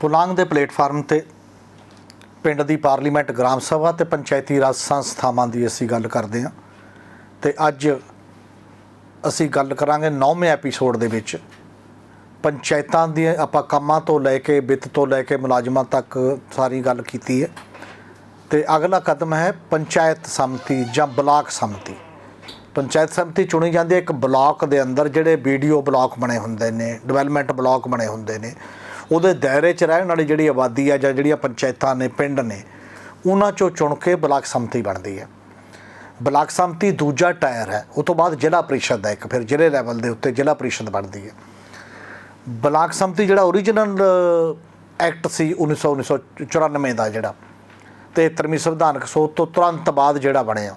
ਪੁਲਾਂਗ ਦੇ ਪਲੇਟਫਾਰਮ ਤੇ ਪਿੰਡ ਦੀ ਪਾਰਲੀਮੈਂਟ, ਗ੍ਰਾਮ ਸਭਾ ਤੇ ਪੰਚਾਇਤੀ ਰਾਜ ਸੰਸਥਾਵਾਂ ਦੀ ਅਸੀਂ ਗੱਲ ਕਰਦੇ ਹਾਂ। ਤੇ ਅੱਜ ਅਸੀਂ ਗੱਲ ਕਰਾਂਗੇ 9ਵੇਂ ਐਪੀਸੋਡ ਦੇ ਵਿੱਚ। ਪੰਚਾਇਤਾਂ ਦੀ ਆਪਾਂ ਕੰਮਾਂ ਤੋਂ ਲੈ ਕੇ, ਵਿੱਤ ਤੋਂ ਲੈ ਕੇ, ਮੁਲਾਜ਼ਮਾਂ ਤੱਕ ਸਾਰੀ ਗੱਲ ਕੀਤੀ ਹੈ। ਤੇ ਅਗਲਾ ਕਦਮ ਹੈ ਪੰਚਾਇਤ ਸਮਿਤੀ ਜਾਂ ਬਲਾਕ ਸਮਿਤੀ। ਪੰਚਾਇਤ ਸਮਿਤੀ ਚੁਣੀ ਜਾਂਦੀ ਹੈ ਇੱਕ ਬਲਾਕ ਦੇ ਅੰਦਰ, ਜਿਹੜੇ ਵੀਡੀਓ ਬਲਾਕ ਬਣੇ ਹੁੰਦੇ ਨੇ, ਡਿਵੈਲਪਮੈਂਟ ਬਲਾਕ ਬਣੇ ਹੁੰਦੇ ਨੇ। ਉਹਦੇ ਦਾਇਰੇ 'ਚ ਰਹਿਣ ਵਾਲੀ ਜਿਹੜੀ ਆਬਾਦੀ ਆ ਜਾਂ ਜਿਹੜੀਆਂ ਪੰਚਾਇਤਾਂ ਨੇ, ਪਿੰਡ ਨੇ, ਉਹਨਾਂ 'ਚੋਂ ਚੁਣ ਕੇ ਬਲਾਕ ਸੰਮਤੀ ਬਣਦੀ ਹੈ। ਬਲਾਕ ਸੰਮਤੀ ਦੂਜਾ ਟਾਇਰ ਹੈ, ਉਹ ਤੋਂ ਬਾਅਦ ਜ਼ਿਲ੍ਹਾ ਪ੍ਰੀਸ਼ਦ ਹੈ ਇੱਕ ਫਿਰ, ਜ਼ਿਲ੍ਹੇ ਲੈਵਲ ਦੇ ਉੱਤੇ ਜ਼ਿਲ੍ਹਾ ਪ੍ਰੀਸ਼ਦ ਬਣਦੀ ਹੈ। ਬਲਾਕ ਸੰਮਤੀ ਜਿਹੜਾ ਓਰੀਜਨਲ ਐਕਟ ਸੀ 1900 1994 ਦਾ ਜਿਹੜਾ 73ਵੀਂ ਸੰਵਿਧਾਨਕ ਸੋਧ ਤੋਂ ਤੁਰੰਤ ਬਾਅਦ ਜਿਹੜਾ ਬਣਿਆ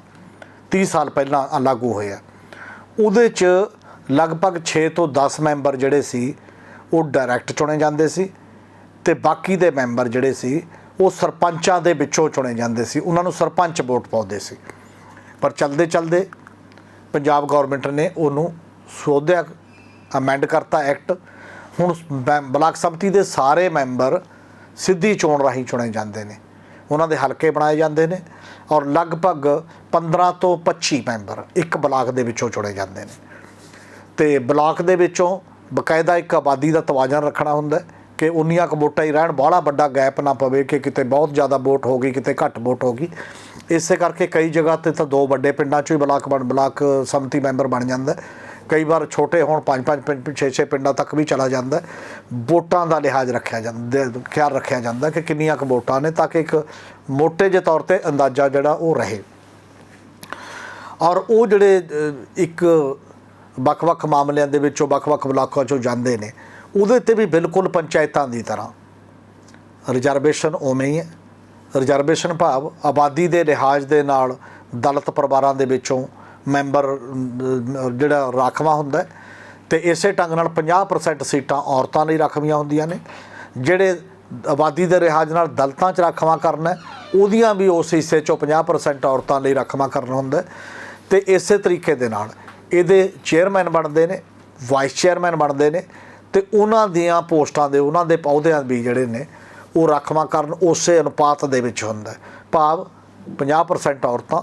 30 ਸਾਲ ਪਹਿਲਾਂ ਲਾਗੂ ਹੋਇਆ। ਉਹਦੇ 'ਚ ਲਗਭਗ 6 ਤੋਂ 10 ਮੈਂਬਰ ਜਿਹੜੇ ਸੀ ਉਹ ਡਾਇਰੈਕਟ ਚੁਣੇ ਜਾਂਦੇ ਸੀ ਤੇ ਬਾਕੀ ਦੇ ਮੈਂਬਰ ਜਿਹੜੇ ਸੀ, ਉਹ ਸਰਪੰਚਾਂ ਦੇ ਵਿੱਚੋਂ ਚੁਣੇ ਜਾਂਦੇ ਸੀ। ਉਹਨਾਂ ਨੂੰ ਸਰਪੰਚ ਵੋਟ ਪਾਉਂਦੇ ਸੀ। ਪਰ ਚਲਦੇ ਚਲਦੇ ਪੰਜਾਬ ਗਵਰਨਮੈਂਟ ਨੇ ਉਹਨੂੰ ਸੋਧਿਆ ਅਮੈਂਡ ਕਰਤਾ ਐਕਟ ਹੁਣ ਬੈ- ਬਲਾਕ ਸਮਿਤੀ ਦੇ ਸਾਰੇ ਮੈਂਬਰ ਸਿੱਧੀ ਚੋਣ ਰਾਹੀਂ ਚੁਣੇ ਜਾਂਦੇ ਨੇ। ਉਹਨਾਂ ਦੇ ਹਲਕੇ ਬਣਾਏ ਜਾਂਦੇ ਨੇ ਔਰ ਲਗਭਗ 15 ਤੋਂ 25 ਮੈਂਬਰ ਇੱਕ ਬਲਾਕ ਦੇ ਵਿੱਚੋਂ ਚੁਣੇ ਜਾਂਦੇ ਨੇ। ਤੇ ਬਲਾਕ ਦੇ ਵਿੱਚੋਂ ਬਕਾਇਦਾ ਇੱਕ ਆਬਾਦੀ ਦਾ ਤਵਾਜ਼ਨ ਰੱਖਣਾ ਹੁੰਦਾ ਕਿ ਉਨੀਆਂ ਕੁ ਵੋਟਾਂ ਹੀ ਰਹਿਣ, ਬਾਹਲਾ ਵੱਡਾ ਗੈਪ ਨਾ ਪਵੇ ਕਿ ਕਿਤੇ ਬਹੁਤ ਜ਼ਿਆਦਾ ਵੋਟ ਹੋ ਗਈ, ਕਿਤੇ ਘੱਟ ਵੋਟ ਹੋ ਗਈ। ਇਸੇ ਕਰਕੇ ਕਈ ਜਗ੍ਹਾ ਤੇ ਤਾਂ ਦੋ ਵੱਡੇ ਪਿੰਡਾਂ 'ਚੋਂ ਹੀ ਬਲਾਕ ਬਣ, ਬਲਾਕ ਸਮਿਤੀ ਮੈਂਬਰ ਬਣ ਜਾਂਦਾ ਕਈ ਵਾਰ ਛੋਟੇ ਹੋਣ, ਪੰਜ ਪੰਜ ਪਿੰਡ ਛੇ ਛੇ ਪਿੰਡਾਂ ਤੱਕ ਵੀ ਚਲਾ ਜਾਂਦਾ ਵੋਟਾਂ ਦਾ ਲਿਹਾਜ਼ ਰੱਖਿਆ ਜਾਂਦਾ ਖਿਆਲ ਰੱਖਿਆ ਜਾਂਦਾ ਕਿ ਕਿੰਨੀਆਂ ਕੁ ਵੋਟਾਂ ਨੇ ਤਾਂ ਕਿ ਇੱਕ ਮੋਟੇ ਜਿਹੇ ਤੌਰ ਤੇ ਅੰਦਾਜ਼ਾ ਜਿਹੜਾ ਉਹ ਰਹੇ। ਔਰ ਉਹ ਜਿਹੜੇ ਇੱਕ ਵੱਖ-ਵੱਖ ਮਾਮਲਿਆਂ ਦੇ ਵਿੱਚੋਂ, ਵੱਖ-ਵੱਖ ਬਲਾਕਾਂ ਚੋਂ ਜਾਂਦੇ ਨੇ। ਉਹਦੇ ਤੇ ਵੀ ਬਿਲਕੁਲ ਪੰਚਾਇਤਾਂ ਦੀ ਤਰ੍ਹਾਂ। ਰਿਜ਼ਰਵੇਸ਼ਨ ਉਵੇਂ ਹੀ ਹੈ। ਰਿਜ਼ਰਵੇਸ਼ਨ ਭਾਵ ਆਬਾਦੀ ਦੇ ਲਿਹਾਜ਼ ਦੇ ਨਾਲ ਦਲਿਤ ਪਰਿਵਾਰਾਂ ਦੇ ਵਿੱਚੋਂ ਮੈਂਬਰ ਜਿਹੜਾ ਰਾਖਵਾ ਹੁੰਦਾ ਹੈ, ਤੇ ਇਸੇ ਢੰਗ ਨਾਲ 50% ਸੀਟਾਂ ਔਰਤਾਂ ਲਈ ਰਾਖਵੀਆਂ ਹੁੰਦੀਆਂ ਨੇ। ਜਿਹੜੇ ਆਬਾਦੀ ਦੇ ਲਿਹਾਜ਼ ਨਾਲ ਦਲਤਾਂ 'ਚ ਰਾਖਵਾ ਕਰਨਾ ਉਹਦੀਆਂ ਵੀ ਉਸ ਹਿੱਸੇ 'ਚੋਂ 50% ਔਰਤਾਂ ਲਈ ਰਾਖਵਾ ਕਰਨਾ ਹੁੰਦਾ ਹੈ। ਤੇ ਇਸੇ ਤਰੀਕੇ ਦੇ ਨਾਲ ਇਹਦੇ ਚੇਅਰਮੈਨ ਬਣਦੇ ਨੇ ਵਾਈਸ ਚੇਅਰਮੈਨ ਬਣਦੇ ਨੇ ਤੇ ਉਹਨਾਂ ਦੀਆਂ ਪੋਸਟਾਂ ਦੇ, ਉਹਨਾਂ ਦੇ ਪੌਦਿਆਂ ਵੀ ਜਿਹੜੇ ਨੇ, ਉਹ ਰਾਖਵਾਂ ਕਰਨ ਉਸੇ ਅਨੁਪਾਤ ਦੇ ਵਿੱਚ ਹੁੰਦਾ ਭਾਵ 50% ਔਰਤਾਂ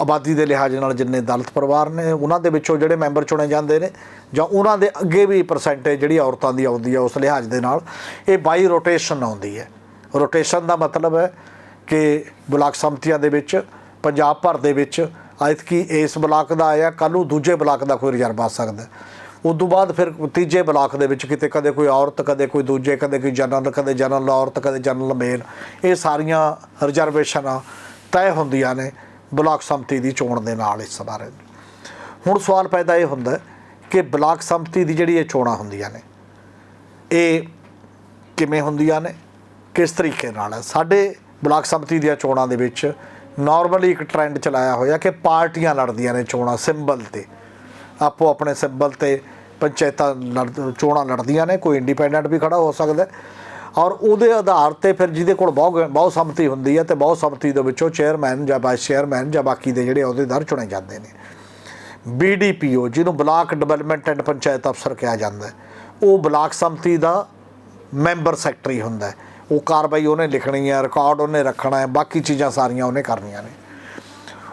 ਆਬਾਦੀ ਦੇ ਲਿਹਾਜ਼ ਨਾਲ ਜਿੰਨੇ ਦਲਿਤ ਪਰਿਵਾਰ ਨੇ, ਉਹਨਾਂ ਦੇ ਵਿੱਚੋਂ ਜਿਹੜੇ ਮੈਂਬਰ ਚੁਣੇ ਜਾਂਦੇ ਨੇ ਜਾਂ ਉਹਨਾਂ ਦੇ ਅੱਗੇ ਵੀ ਪਰਸੈਂਟੇਜ ਜਿਹੜੀ ਔਰਤਾਂ ਦੀ ਆਉਂਦੀ ਹੈ ਉਸ ਲਿਹਾਜ਼ ਦੇ ਨਾਲ, ਇਹ ਬਾਈ ਰੋਟੇਸ਼ਨ ਆਉਂਦੀ ਹੈ। ਰੋਟੇਸ਼ਨ ਦਾ ਮਤਲਬ ਹੈ ਕਿ ਬਲਾਕ ਸੰਮਤੀਆਂ ਦੇ ਵਿੱਚ, ਪੰਜਾਬ ਭਰ ਦੇ ਵਿੱਚ ਐਤਕੀ ਇਸ ਬਲਾਕ ਦਾ ਆਇਆ, ਕੱਲ੍ਹ ਨੂੰ ਦੂਜੇ ਬਲਾਕ ਦਾ ਕੋਈ ਰਿਜ਼ਰਵ ਆ ਸਕਦਾ ਹੈ। ਉਸ ਤੋਂ ਬਾਅਦ ਫਿਰ ਤੀਜੇ ਬਲਾਕ ਦੇ ਵਿੱਚ ਕਿਤੇ ਕਦੇ ਕੋਈ ਔਰਤ, ਕਦੇ ਕੋਈ ਦੂਜੇ, ਕਦੇ ਕੋਈ ਜਨਰਲ, ਕਦੇ ਜਨਰਲ ਔਰਤ, ਕਦੇ ਜਨਰਲ ਮੇਲ, ਇਹ ਸਾਰੀਆਂ ਰਿਜ਼ਰਵੇਸ਼ਨਾਂ ਤੈਅ ਹੁੰਦੀਆਂ ਨੇ ਬਲਾਕ ਸੰਮਤੀ ਦੀ ਚੋਣ ਦੇ ਨਾਲ ਇਸ ਬਾਰੇ ਹੁਣ ਸਵਾਲ ਪੈਦਾ ਇਹ ਹੁੰਦਾ ਕਿ ਬਲਾਕ ਸੰਮਤੀ ਦੀ ਜਿਹੜੀ ਇਹ ਚੋਣਾਂ ਹੁੰਦੀਆਂ ਨੇ, ਇਹ ਕਿਵੇਂ ਹੁੰਦੀਆਂ ਨੇ, ਕਿਸ ਤਰੀਕੇ ਨਾਲ ਹੈ ਸਾਡੇ ਬਲਾਕ ਸੰਮਤੀ ਦੀਆਂ ਚੋਣਾਂ ਦੇ ਵਿੱਚ ਨਾਰਮਲੀ ਇੱਕ ਟ੍ਰੈਂਡ ਚਲਾਇਆ ਹੋਇਆ ਕਿ ਪਾਰਟੀਆਂ ਲੜਦੀਆਂ ਨੇ ਚੋਣਾਂ ਸਿੰਬਲ ਤੇ। ਆਪੋ ਆਪਣੇ ਸਿੰਬਲ ਤੇ ਪੰਚਾਇਤਾਂ ਲੜ, ਚੋਣਾਂ ਲੜਦੀਆਂ ਨੇ, ਕੋਈ ਇੰਡੀਪੈਂਡੈਂਟ ਵੀ ਖੜਾ ਹੋ ਸਕਦਾ ਔਰ ਉਹਦੇ ਆਧਾਰ ਤੇ ਫਿਰ ਜਿਹਦੇ ਕੋਲ ਬਹੁਤ ਬਹੁਤ ਸੰਮਤੀ ਹੁੰਦੀ ਹੈ ਤੇ ਬਹੁਤ ਸੰਮਤੀ ਦੇ ਵਿੱਚੋਂ ਚੇਅਰਮੈਨ ਜਾਂ ਵਾਈਸ ਚੇਅਰਮੈਨ ਜਾਂ ਬਾਕੀ ਦੇ ਜਿਹੜੇ ਅਹੁਦੇਦਾਰ ਚੁਣੇ ਜਾਂਦੇ ਨੇ। ਬੀਡੀਪੀਓ ਜਿਹਨੂੰ ਬਲਾਕ ਡਿਵੈਲਪਮੈਂਟ ਐਂਡ ਪੰਚਾਇਤ ਅਫਸਰ ਕਿਹਾ ਜਾਂਦਾ ਹੈ। ਉਹ ਬਲਾਕ ਸੰਮਤੀ ਦਾ ਮੈਂਬਰ ਸੈਕਟਰੀ ਹੁੰਦਾ ਹੈ। ਉਹ ਕਾਰਵਾਈ ਉਹਨੇ ਲਿਖਣੀ ਹੈ ਰਿਕਾਰਡ ਉਹਨੇ ਰੱਖਣਾ ਹੈ, ਬਾਕੀ ਚੀਜ਼ਾਂ ਸਾਰੀਆਂ ਉਹਨੇ ਕਰਨੀਆਂ ਨੇ।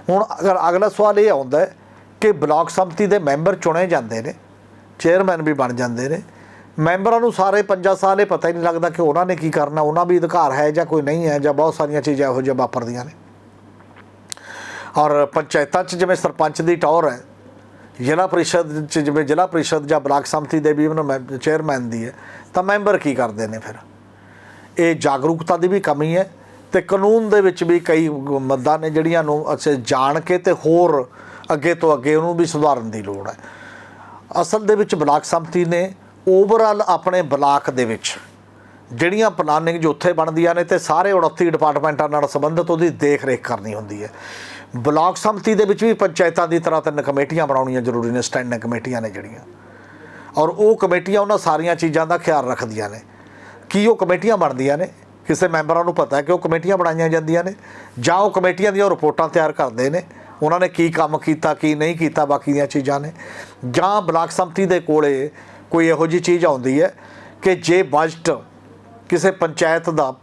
ਹੁਣ ਅਗਰ ਅਗਲਾ ਸਵਾਲ ਇਹ ਆਉਂਦਾ ਕਿ ਬਲਾਕ ਸੰਮਤੀ ਦੇ ਮੈਂਬਰ ਚੁਣੇ ਜਾਂਦੇ ਨੇ ਚੇਅਰਮੈਨ ਵੀ ਬਣ ਜਾਂਦੇ ਨੇ, ਮੈਂਬਰਾਂ ਨੂੰ ਸਾਰੇ ਪੰਜਾ ਸਾਲ ਇਹ ਪਤਾ ਹੀ ਨਹੀਂ ਲੱਗਦਾ ਕਿ ਉਹਨਾਂ ਨੇ ਕੀ ਕਰਨਾ, ਉਹਨਾਂ ਵੀ ਅਧਿਕਾਰ ਹੈ ਜਾਂ ਕੋਈ ਨਹੀਂ ਹੈ, ਜਾਂ ਬਹੁਤ ਸਾਰੀਆਂ ਚੀਜ਼ਾਂ ਇਹੋ ਜਿਹੀਆਂ ਵਾਪਰਦੀਆਂ ਨੇ। ਔਰ ਪੰਚਾਇਤਾਂ 'ਚ ਜਿਵੇਂ ਸਰਪੰਚ ਦੀ ਟੌਰ ਹੈ, ਜ਼ਿਲ੍ਹਾ ਪ੍ਰੀਸ਼ਦ 'ਚ ਜਿਵੇਂ ਜ਼ਿਲ੍ਹਾ ਪ੍ਰੀਸ਼ਦ ਜਾਂ ਬਲਾਕ ਸੰਮਤੀ ਦੇ ਵੀ ਉਹਨਾਂ ਮੈਂ- ਚੇਅਰਮੈਨ ਦੀ ਹੈ, ਤਾਂ ਮੈਂਬਰ ਕੀ ਕਰਦੇ ਨੇ ਫਿਰ? ਇਹ ਜਾਗਰੂਕਤਾ ਦੀ ਵੀ ਕਮੀ ਹੈ ਤੇ ਕਾਨੂੰਨ ਦੇ ਵਿੱਚ ਵੀ ਕਈ ਮੱਦਾਂ ਨੇ ਜਿਹੜੀਆਂ ਨੂੰ ਅਸੀਂ ਜਾਣ ਕੇ ਤੇ ਹੋਰ ਅੱਗੇ ਤੋਂ ਅੱਗੇ ਉਹਨੂੰ ਵੀ ਸੁਧਾਰਨ ਦੀ ਲੋੜ ਹੈ। ਅਸਲ ਦੇ ਵਿੱਚ ਬਲਾਕ ਸੰਮਤੀ ਨੇ ਓਵਰਆਲ ਆਪਣੇ ਬਲਾਕ ਦੇ ਵਿੱਚ ਜਿਹੜੀਆਂ ਪਲਾਨਿੰਗ ਜੋ ਉੱਥੇ ਬਣਦੀਆਂ ਨੇ ਤੇ ਸਾਰੇ 29 ਡਿਪਾਰਟਮੈਂਟਾਂ ਨਾਲ ਸੰਬੰਧਿਤ ਉਹਦੀ ਦੇਖ ਰੇਖ ਕਰਨੀ ਹੁੰਦੀ ਹੈ। ਬਲਾਕ ਸੰਮਤੀ ਦੇ ਵਿੱਚ ਵੀ ਪੰਚਾਇਤਾਂ ਦੀ ਤਰ੍ਹਾਂ ਤਿੰਨ ਕਮੇਟੀਆਂ ਬਣਾਉਣੀਆਂ ਜ਼ਰੂਰੀ ਨੇ ਸਟੈਂਡਿੰਗ ਕਮੇਟੀਆਂ ਨੇ ਜਿਹੜੀਆਂ। ਔਰ ਉਹ ਕਮੇਟੀਆਂ ਉਹਨਾਂ ਸਾਰੀਆਂ ਚੀਜ਼ਾਂ ਦਾ ਖਿਆਲ ਰੱਖਦੀਆਂ ਨੇ। ਕੀ ਉਹ ਕਮੇਟੀਆਂ ਬਣਦੀਆਂ ਨੇ? ਕਿਸੇ ਮੈਂਬਰਾਂ ਨੂੰ ਪਤਾ ਹੈ ਕਿ ਉਹ ਕਮੇਟੀਆਂ ਬਣਾਈਆਂ ਜਾਂਦੀਆਂ ਨੇ? ਜਾਂ ਉਹ ਕਮੇਟੀਆਂ ਦੀਆਂ ਰਿਪੋਰਟਾਂ ਤਿਆਰ ਕਰਦੇ ਨੇ? ਉਹਨਾਂ ਨੇ ਕੀ ਕੰਮ ਕੀਤਾ, ਕੀ ਨਹੀਂ ਕੀਤਾ ਬਾਕੀ ਦੀਆਂ ਚੀਜ਼ਾਂ ਨੇ? ਜਾਂ ਬਲਾਕ ਸੰਮਤੀ ਦੇ ਕੋਲੇ ਕੋਈ ਇਹੋ ਜਿਹੀ ਚੀਜ਼ ਆਉਂਦੀ ਹੈ ਕਿ ਜੇ ਬਜਟ ਕਿਸੇ ਪੰਚਾਇਤ ਦਾ,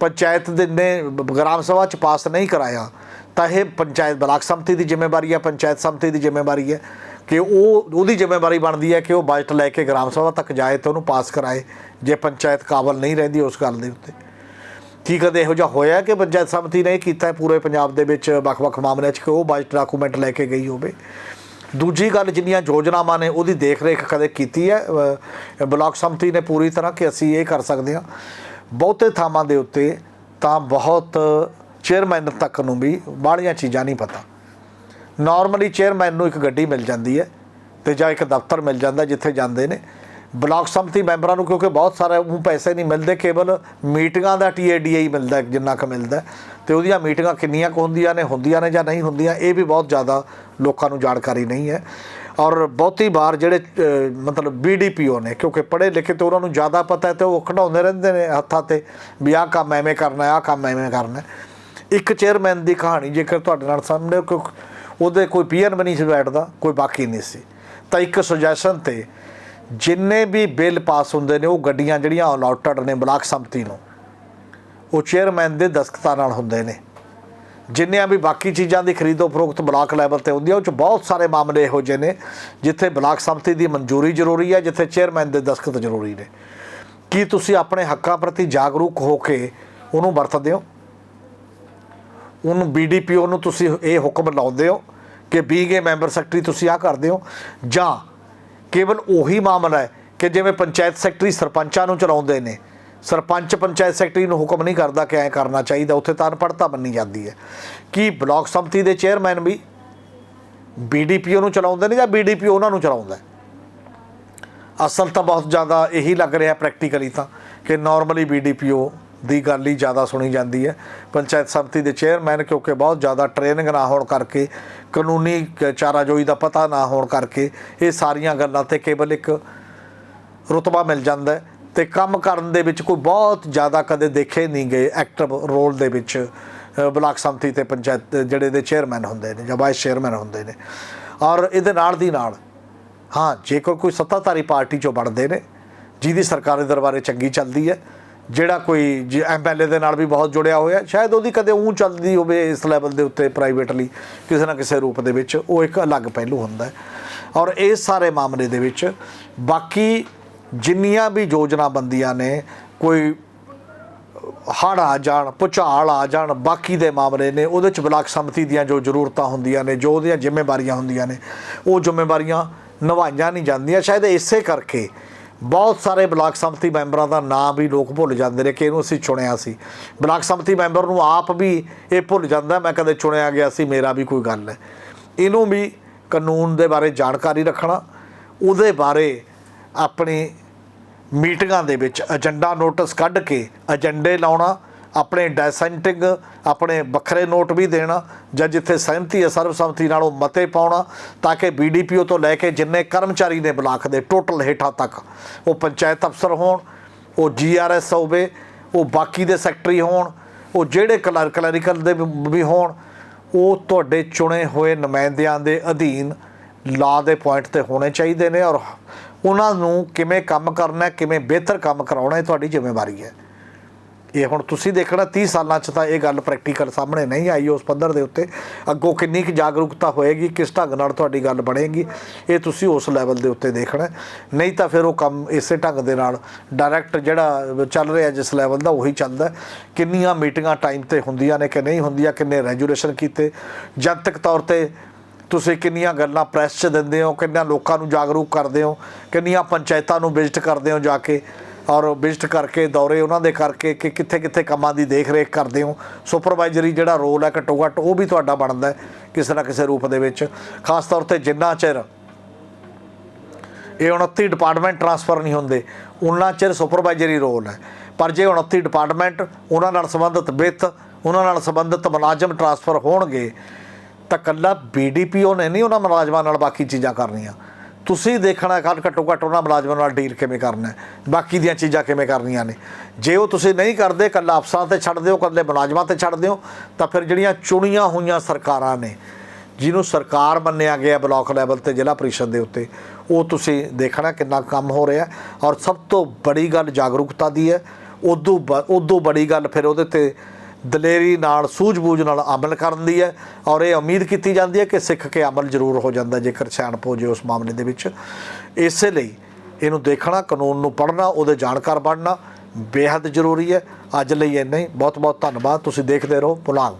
ਪੰਚਾਇਤ ਦੇ ਨੇ ਗ੍ਰਾਮ ਸਭਾ ਚ ਪਾਸ ਨਹੀਂ ਕਰਾਇਆ, ਤਾਂ ਇਹ ਪੰਚਾਇਤ, ਬਲਾਕ ਸੰਮਤੀ ਦੀ ਜ਼ਿੰਮੇਵਾਰੀ ਹੈ, ਪੰਚਾਇਤ ਸੰਮਤੀ ਦੀ ਜ਼ਿੰਮੇਵਾਰੀ ਹੈ। ਕਿ ਉਹ ਉਹਦੀ ਜ਼ਿੰਮੇਵਾਰੀ ਬਣਦੀ ਹੈ ਕਿ ਉਹ ਬਜਟ ਲੈ ਕੇ ਗ੍ਰਾਮ ਸਭਾ ਤੱਕ ਜਾਏ ਤੇ ਉਹਨੂੰ ਪਾਸ ਕਰਾਏ ਜੇ ਪੰਚਾਇਤ ਕਾਬਲ ਨਹੀਂ ਰਹਿੰਦੀ ਉਸ ਗੱਲ ਦੇ ਉੱਤੇ। ਕੀ ਕਦੇ ਇਹੋ ਜਿਹਾ ਹੋਇਆ ਕਿ ਪੰਚਾਇਤ ਸਮਿਤੀ ਨੇ ਇਹ ਕੀਤਾ ਪੂਰੇ ਪੰਜਾਬ ਦੇ ਵਿੱਚ ਵੱਖ-ਵੱਖ ਮਾਮਲਿਆਂ 'ਚ ਕਿ ਉਹ ਬਜਟ ਡਾਕੂਮੈਂਟ ਲੈ ਕੇ ਗਈ ਹੋਵੇ? ਦੂਜੀ ਗੱਲ ਜਿੰਨੀਆਂ ਯੋਜਨਾਵਾਂ ਨੇ ਉਹਦੀ ਦੇਖ-ਰੇਖ ਕਦੇ ਕੀਤੀ ਹੈ? ਅ, ਬਲਾਕ ਸਮਿਤੀ ਨੇ ਪੂਰੀ ਤਰ੍ਹਾਂ ਕਿ ਅਸੀਂ ਇਹ ਕਰ ਸਕਦੇ ਹਾਂ। ਬਹੁਤੇ ਥਾਵਾਂ ਦੇ ਉੱਤੇ ਤਾਂ ਬਹੁਤ ਚੇਅਰਮੈਨ ਤੱਕ ਨੂੰ ਵੀ ਬਾਹਲੀਆਂ ਚੀਜ਼ਾਂ ਨਹੀਂ ਪਤਾ। ਨਾਰਮਲੀ ਚੇਅਰਮੈਨ ਨੂੰ ਇੱਕ ਗੱਡੀ ਮਿਲ ਜਾਂਦੀ ਹੈ ਤੇ ਜਾਂ ਇੱਕ ਦਫ਼ਤਰ ਮਿਲ ਜਾਂਦਾ ਜਿੱਥੇ ਜਾਂਦੇ ਨੇ। ਬਲਾਕ ਸੰਮਤੀ ਮੈਂਬਰਾਂ ਨੂੰ ਕਿਉਂਕਿ ਬਹੁਤ ਸਾਰੇ ਉਹ ਪੈਸੇ ਨਹੀਂ ਮਿਲਦੇ ਕੇਵਲ ਮੀਟਿੰਗਾਂ ਦਾ ਟੀਏਡੀਏ ਹੀ ਮਿਲਦਾ ਜਿੰਨਾ ਕੁ ਮਿਲਦਾ ਹੈ। ਤੇ ਉਹਦੀਆਂ ਮੀਟਿੰਗਾਂ ਕਿੰਨੀਆਂ ਕੁ ਹੁੰਦੀਆਂ ਨੇ ਹੁੰਦੀਆਂ ਨੇ ਜਾਂ ਨਹੀਂ ਹੁੰਦੀਆਂ ਇਹ ਵੀ ਬਹੁਤ ਜ਼ਿਆਦਾ ਲੋਕਾਂ ਨੂੰ ਜਾਣਕਾਰੀ ਨਹੀਂ ਹੈ। ਔਰ ਬਹੁਤੀ ਵਾਰ ਜਿਹੜੇ ਅਹ, ਮਤਲਬ ਬੀਡੀਪੀਓ ਨੇ ਕਿਉਂਕਿ ਪੜ੍ਹੇ ਲਿਖੇ ਤੇ ਉਹਨਾਂ ਨੂੰ ਜ਼ਿਆਦਾ ਪਤਾ ਹੈ ਤੇ ਉਹ ਖੜਾਉਂਦੇ ਰਹਿੰਦੇ ਨੇ ਹੱਥਾਂ ਤੇ ਵੀ ਆਹ ਕੰਮ ਐਵੇਂ ਕਰਨਾ ਆਹ ਕੰਮ ਐਵੇਂ ਕਰਨਾ ਇੱਕ ਚੇਅਰਮੈਨ ਦੀ ਕਹਾਣੀ ਜੇਕਰ ਤੁਹਾਡੇ ਨਾਲ ਸਾਹਮਣੇ ਕਿਉਂਕਿ ਉਹਦੇ ਕੋਈ ਪੀਅਰ ਵੀ ਨਹੀਂ ਸੀ ਬੈਠਦਾ, ਕੋਈ ਬਾਕੀ ਨਹੀਂ ਸੀ। ਤਾਂ ਇੱਕ ਸੁਜੈਸ਼ਨ ਤੇ ਜਿੰਨੇ ਵੀ ਬਿੱਲ ਪਾਸ ਹੁੰਦੇ ਨੇ, ਉਹ ਗੱਡੀਆਂ ਜਿਹੜੀਆਂ ਅਲਾਟਡ ਨੇ ਬਲਾਕ ਸੰਮਤੀ ਨੂੰ, ਉਹ ਚੇਅਰਮੈਨ ਦੇ ਦਸਤਖਤਾਂ ਨਾਲ ਹੁੰਦੇ ਨੇ। ਜਿੰਨੀਆਂ ਵੀ ਬਾਕੀ ਚੀਜ਼ਾਂ ਦੀ ਖਰੀਦੋ ਫਰੋਖਤ ਬਲਾਕ ਲੈਵਲ ਤੇ ਹੁੰਦੀ ਹੈ ਉਹ ਚ ਬਹੁਤ ਸਾਰੇ ਮਾਮਲੇ ਇਹੋ ਜਿਹੇ ਨੇ, ਜਿੱਥੇ ਬਲਾਕ ਸੰਮਤੀ ਦੀ ਮਨਜ਼ੂਰੀ ਜ਼ਰੂਰੀ ਹੈ, ਜਿੱਥੇ ਚੇਅਰਮੈਨ ਦੇ ਦਸਤਖਤ ਜ਼ਰੂਰੀ ਨੇ। ਕੀ ਤੁਸੀਂ ਆਪਣੇ ਹੱਕਾਂ ਪ੍ਰਤੀ ਜਾਗਰੂਕ ਹੋ ਕੇ ਉਹਨੂੰ ਵਰਤਦੇ ਹੋ? ਉਹਨੂੰ ਬੀਡੀਪੀਓ ਨੂੰ ਤੁਸੀਂ ਇਹ ਹੁਕਮ ਲਾਉਂਦੇ ਹੋ ਕਿ ਬੀਂਗ ਗੇ ਮੈਂਬਰ ਸੈਕਟਰੀ ਤੁਸੀਂ ਆ ਕਰਦੇ ਹੋ। ਜਾਂ ਕੇਵਲ ਉਹੀ ਮਾਮਲਾ ਹੈ ਕਿ ਜਿਵੇਂ ਪੰਚਾਇਤ ਸੈਕਟਰੀ ਸਰਪੰਚਾਂ ਨੂੰ ਚਲਾਉਂਦੇ ਨੇ, ਸਰਪੰਚ ਪੰਚਾਇਤ ਸੈਕਟਰੀ ਨੂੰ ਹੁਕਮ ਨਹੀਂ ਕਰਦਾ ਕਿ ਐਂ ਕਰਨਾ ਚਾਹੀਦਾ, ਉੱਥੇ ਤਾਂ ਅਨਪੜ੍ਹਤਾ ਮੰਨੀ ਜਾਂਦੀ ਹੈ। ਕੀ ਬਲਾਕ ਸੰਮਤੀ ਦੇ ਚੇਅਰਮੈਨ ਵੀ ਬੀਡੀਪੀਓ ਨੂੰ ਚਲਾਉਂਦੇ ਨੇ ਜਾਂ ਬੀਡੀਪੀਓ ਉਹਨਾਂ ਨੂੰ ਚਲਾਉਂਦਾ ਅਸਲ ਤਾਂ ਬਹੁਤ ਜ਼ਿਆਦਾ ਇਹੀ ਲੱਗ ਰਿਹਾ ਪ੍ਰੈਕਟੀਕਲੀ ਤਾਂ ਕਿ ਨਾਰਮਲੀ ਬੀਡੀਪੀਓ ਦੀ ਗੱਲ ਹੀ ਜ਼ਿਆਦਾ ਸੁਣੀ ਜਾਂਦੀ ਹੈ। ਪੰਚਾਇਤ ਸਮਿਤੀ ਦੇ ਚੇਅਰਮੈਨ ਕਿਉਂਕਿ ਬਹੁਤ ਜ਼ਿਆਦਾ ਟ੍ਰੇਨਿੰਗ ਨਾ ਹੋਣ ਕਰਕੇ, ਕਾਨੂੰਨੀ ਚਾਰਾਜੋਈ ਦਾ ਪਤਾ ਨਾ ਹੋਣ ਕਰਕੇ ਇਹ ਸਾਰੀਆਂ ਗੱਲਾਂ ਤੇ ਕੇਵਲ ਇੱਕ ਰੁਤਬਾ ਮਿਲ ਜਾਂਦਾ ਹੈ ਤੇ ਕੰਮ ਕਰਨ ਦੇ ਵਿੱਚ ਕੋਈ ਬਹੁਤ ਜ਼ਿਆਦਾ ਕਦੇ ਦੇਖੇ ਨਹੀਂ ਗਏ ਐਕਟਿਵ ਰੋਲ ਦੇ ਵਿੱਚ ਬਲਾਕ ਸੰਮਤੀ ਤੇ ਪੰਚਾਇਤ, ਜਿਹੜੇ ਦੇ ਚੇਅਰਮੈਨ ਹੁੰਦੇ ਨੇ ਜਾਂ ਵਾਈਸ ਚੇਅਰਮੈਨ ਹੁੰਦੇ ਨੇ। ਔਰ ਇਹਦੇ ਨਾਲ ਦੀ ਨਾਲ, ਹਾਂ ਜੇਕਰ ਕੋਈ ਸੱਤਾਧਾਰੀ ਪਾਰਟੀ ਚੋਂ ਬਣਦੇ ਨੇ, ਜਿਹਦੀ ਸਰਕਾਰੀ ਦਰਬਾਰੇ ਚੰਗੀ ਚੱਲਦੀ ਹੈ ਜਿਹੜਾ ਕੋਈ ਐਮਐਲਏ ਦੇ ਨਾਲ ਵੀ ਬਹੁਤ ਜੁੜਿਆ ਹੋਇਆ, ਸ਼ਾਇਦ ਉਹਦੀ ਕਦੇ ਉਂ ਚੱਲਦੀ ਹੋਵੇ ਇਸ ਲੈਵਲ ਦੇ ਉੱਤੇ ਪ੍ਰਾਈਵੇਟਲੀ ਕਿਸੇ ਨਾ ਕਿਸੇ ਰੂਪ ਦੇ ਵਿੱਚ, ਉਹ ਇੱਕ ਅਲੱਗ ਪਹਿਲੂ ਹੁੰਦਾ ਔਰ ਇਸ ਸਾਰੇ ਮਾਮਲੇ ਦੇ ਵਿੱਚ ਬਾਕੀ ਜਿੰਨੀਆਂ ਵੀ ਯੋਜਨਾ ਬੰਦੀਆਂ ਨੇ, ਕੋਈ ਹੜ੍ਹ ਆ ਜਾਣ, ਭੁਚਾਲ ਆ ਜਾਣ, ਬਾਕੀ ਦੇ ਮਾਮਲੇ ਨੇ, ਉਹਦੇ ਚ ਬਲਾਕ ਸਮਿਤੀ ਦੀਆਂ ਜੋ ਜ਼ਰੂਰਤਾਂ ਹੁੰਦੀਆਂ ਨੇ, ਜੋ ਉਹਦੀਆਂ ਜ਼ਿੰਮੇਵਾਰੀਆਂ ਹੁੰਦੀਆਂ ਨੇ, ਉਹ ਜ਼ਿੰਮੇਵਾਰੀਆਂ ਨਿਭਾਈਆਂ ਨਹੀਂ ਜਾਂਦੀਆਂ। ਸ਼ਾਇਦ ਇਸੇ ਕਰਕੇ ਬਹੁਤ ਸਾਰੇ ਬਲਾਕ ਸੰਮਤੀ ਮੈਂਬਰਾਂ ਦਾ ਨਾਮ ਵੀ ਲੋਕ ਭੁੱਲ ਜਾਂਦੇ ਨੇ ਕਿ ਇਹਨੂੰ ਅਸੀਂ ਚੁਣਿਆ ਸੀ। ਬਲਾਕ ਸੰਮਤੀ ਮੈਂਬਰ ਨੂੰ ਆਪ ਵੀ ਇਹ ਭੁੱਲ ਜਾਂਦਾ, ਮੈਂ ਕਦੇ ਚੁਣਿਆ ਗਿਆ ਸੀ, ਮੇਰਾ ਵੀ ਕੋਈ ਗੱਲ ਹੈ ਇਹਨੂੰ ਵੀ ਕਾਨੂੰਨ ਦੇ ਬਾਰੇ ਜਾਣਕਾਰੀ ਰੱਖਣਾ, ਉਹਦੇ ਬਾਰੇ ਆਪਣੀ ਮੀਟਿੰਗਾਂ ਦੇ ਵਿੱਚ ਏਜੰਡਾ ਨੋਟਿਸ ਕੱਢ ਕੇ ਏਜੰਡੇ ਲਾਉਣਾ ਆਪਣੇ ਡਾਇਸੈਂਟਿੰਗ ਆਪਣੇ ਵੱਖਰੇ ਨੋਟ ਵੀ ਦੇਣਾ ਜਾਂ ਜਿੱਥੇ ਸਹਿਮਤੀ ਹੈ, ਸਰਬਸੰਮਤੀ ਨਾਲ ਉਹ ਮਤੇ ਪਾਉਣਾ ਤਾਂ ਕਿ ਬੀਡੀਪੀਓ ਤੋਂ ਲੈ ਕੇ ਜਿੰਨੇ ਕਰਮਚਾਰੀ ਨੇ ਬਲਾਕ ਦੇ ਟੋਟਲ ਹੇਠਾਂ ਤੱਕ ਉਹ ਪੰਚਾਇਤ ਅਫਸਰ ਹੋਣ, ਉਹ ਜੀਆਰਐਸ ਹੋਵੇ, ਉਹ ਬਾਕੀ ਦੇ ਸੈਕਟਰੀ ਹੋਣ, ਉਹ ਜਿਹੜੇ ਕਲਰ, ਕਲੈਰੀਕਲ ਦੇ ਵੀ ਹੋਣ, ਉਹ ਤੁਹਾਡੇ ਚੁਣੇ ਹੋਏ ਨੁਮਾਇੰਦਿਆਂ ਦੇ ਅਧੀਨ ਲਾ ਦੇ ਪੁਆਇੰਟ ਤੇ ਹੋਣੇ ਚਾਹੀਦੇ ਨੇ ਔਰ ਉਹਨਾਂ ਨੂੰ ਕਿਵੇਂ ਕੰਮ ਕਰਨਾ, ਕਿਵੇਂ ਬਿਹਤਰ ਕੰਮ ਕਰਾਉਣਾ, ਇਹ ਤੁਹਾਡੀ ਜ਼ਿੰਮੇਵਾਰੀ ਹੈ। ਇਹ ਹੁਣ ਤੁਸੀਂ ਦੇਖਣਾ 30 ਸਾਲਾਂ 'ਚ ਤਾਂ ਇਹ ਗੱਲ ਪ੍ਰੈਕਟੀਕਲ ਸਾਹਮਣੇ ਨਹੀਂ ਆਈ ਉਸ ਪੱਧਰ ਦੇ ਉੱਤੇ। ਅੱਗੋਂ ਕਿੰਨੀ ਕੁ ਜਾਗਰੂਕਤਾ ਹੋਏਗੀ, ਕਿਸ ਢੰਗ ਨਾਲ ਤੁਹਾਡੀ ਗੱਲ ਬਣੇਗੀ, ਇਹ ਤੁਸੀਂ ਉਸ ਲੈਵਲ ਦੇ ਉੱਤੇ ਦੇਖਣਾ। ਨਹੀਂ ਤਾਂ ਫਿਰ ਉਹ ਕੰਮ ਇਸੇ ਢੰਗ ਦੇ ਨਾਲ ਡਾਇਰੈਕਟ ਜਿਹੜਾ ਚੱਲ ਰਿਹਾ ਜਿਸ ਲੈਵਲ ਦਾ, ਉਹੀ ਚੱਲਦਾ ਕਿੰਨੀਆਂ ਮੀਟਿੰਗਾਂ ਟਾਈਮ ਤੇ ਹੁੰਦੀਆਂ ਨੇ ਕਿ ਨਹੀਂ ਹੁੰਦੀਆਂ, ਕਿੰਨੇ ਰੈਜੂਲੇਸ਼ਨ ਕੀਤੇ। ਜਨਤਕ ਤੌਰ ਤੇ ਤੁਸੀਂ ਕਿੰਨੀਆਂ ਗੱਲਾਂ ਪ੍ਰੈਸ 'ਚ ਦਿੰਦੇ ਹੋ, ਕਿੰਨਾ ਲੋਕਾਂ ਨੂੰ ਜਾਗਰੂਕ ਕਰਦੇ ਹੋ, ਕਿੰਨੀਆਂ ਪੰਚਾਇਤਾਂ ਨੂੰ ਵਿਜ਼ਿਟ ਕਰਦੇ ਹੋ ਜਾ ਕੇ। ਔਰ ਵਿਜ਼ਿਟ ਕਰਕੇ, ਦੌਰੇ ਉਹਨਾਂ ਦੇ ਕਰਕੇ ਕਿ ਕਿੱਥੇ ਕਿੱਥੇ ਕੰਮਾਂ ਦੀ ਦੇਖ ਰੇਖ ਕਰਦੇ ਹੋ। ਸੁਪਰਵਾਈਜ਼ਰੀ ਜਿਹੜਾ ਰੋਲ ਹੈ ਘੱਟੋ ਘੱਟ ਉਹ ਵੀ ਤੁਹਾਡਾ ਬਣਦਾ ਕਿਸੇ ਨਾ ਕਿਸੇ ਰੂਪ ਦੇ ਵਿੱਚ। ਖਾਸ ਤੌਰ ਤੇ ਜਿੰਨਾ ਚਿਰ ਇਹ 29 ਡਿਪਾਰਟਮੈਂਟ ਟਰਾਂਸਫਰ ਨਹੀਂ ਹੁੰਦੇ ਉਹਨਾਂ ਚਿਰ ਸੁਪਰਵਾਈਜ਼ਰੀ ਰੋਲ ਹੈ। ਪਰ ਜੇ 29 ਡਿਪਾਰਟਮੈਂਟ ਉਹਨਾਂ ਨਾਲ ਸੰਬੰਧਿਤ ਵਿੱਤ, ਉਹਨਾਂ ਨਾਲ ਸੰਬੰਧਿਤ ਮੁਲਾਜ਼ਮ ਟਰਾਂਸਫਰ ਹੋਣਗੇ, ਤਾਂ ਕੱਲਾ ਬੀਡੀਪੀਓ ਨੇ ਨਹੀਂ ਉਹਨਾਂ ਮੁਲਾਜ਼ਮਾਂ ਨਾਲ ਬਾਕੀ ਚੀਜ਼ਾਂ ਕਰਨੀਆਂ। ਤੁਸੀਂ ਦੇਖਣਾ ਘੱਟ ਘੱਟੋ ਘੱਟ ਉਹਨਾਂ ਮੁਲਾਜ਼ਮਾਂ ਨਾਲ ਡੀਲ ਕਿਵੇਂ ਕਰਨਾ ਬਾਕੀ ਦੀਆਂ ਚੀਜ਼ਾਂ ਕਿਵੇਂ ਕਰਨੀਆਂ ਨੇ। ਜੇ ਉਹ ਤੁਸੀਂ ਨਹੀਂ ਕਰਦੇ ਕੱਲਾ ਅਫਸਰਾਂ ਤੇ ਛੱਡ ਦਿਓ ਕੱਲੇ ਮੁਲਾਜ਼ਮਾਂ ਤੇ ਛੱਡ ਦਿਓ, ਤਾਂ ਫਿਰ ਜਿਹੜੀਆਂ ਚੁਣੀਆਂ ਹੋਈਆਂ ਸਰਕਾਰਾਂ ਨੇ, ਜਿਹਨੂੰ ਸਰਕਾਰ ਮੰਨਿਆ ਗਿਆ ਬਲਾਕ ਲੈਵਲ ਤੇ ਜ਼ਿਲ੍ਹਾ ਪ੍ਰੀਸ਼ਦ ਦੇ ਉੱਤੇ, ਉਹ ਤੁਸੀਂ ਦੇਖਣਾ ਕਿੰਨਾ ਕੰਮ ਹੋ ਰਿਹਾ ਔਰ ਸਭ ਤੋਂ ਬੜੀ ਗੱਲ ਜਾਗਰੂਕਤਾ ਦੀ ਹੈ। ਉਦੋਂ ਬ- ਉਦੋਂ ਬੜੀ ਗੱਲ ਫਿਰ ਉਹਦੇ ਤੇ ਦਲੇਰੀ ਨਾਲ ਸੂਝ-ਬੂਝ ਨਾਲ ਅਮਲ ਕਰਨ ਦੀ ਹੈ ਔਰ ਇਹ ਉਮੀਦ ਕੀਤੀ ਜਾਂਦੀ ਹੈ ਕਿ ਸਿੱਖ ਕੇ ਅਮਲ ਜ਼ਰੂਰ ਹੋ ਜਾਂਦਾ ਜੇਕਰ ਸਿਆਣਪ ਹੋ ਜੇ ਉਸ ਮਾਮਲੇ ਦੇ ਵਿੱਚ। ਇਸੇ ਲਈ ਇਹਨੂੰ ਦੇਖਣਾ, ਕਾਨੂੰਨ ਨੂੰ ਪੜ੍ਹਨਾ, ਉਹਦੇ ਜਾਣਕਾਰ ਬਣਨਾ ਬੇहद ਜ਼ਰੂਰੀ ਹੈ। ਅੱਜ ਲਈ ਇੰਨਾ ਹੀ। ਬਹੁਤ ਬਹੁਤ ਧੰਨਵਾਦ। ਤੁਸੀਂ ਦੇਖਦੇ ਰਹੋ ਪੁਲਾਂਗ।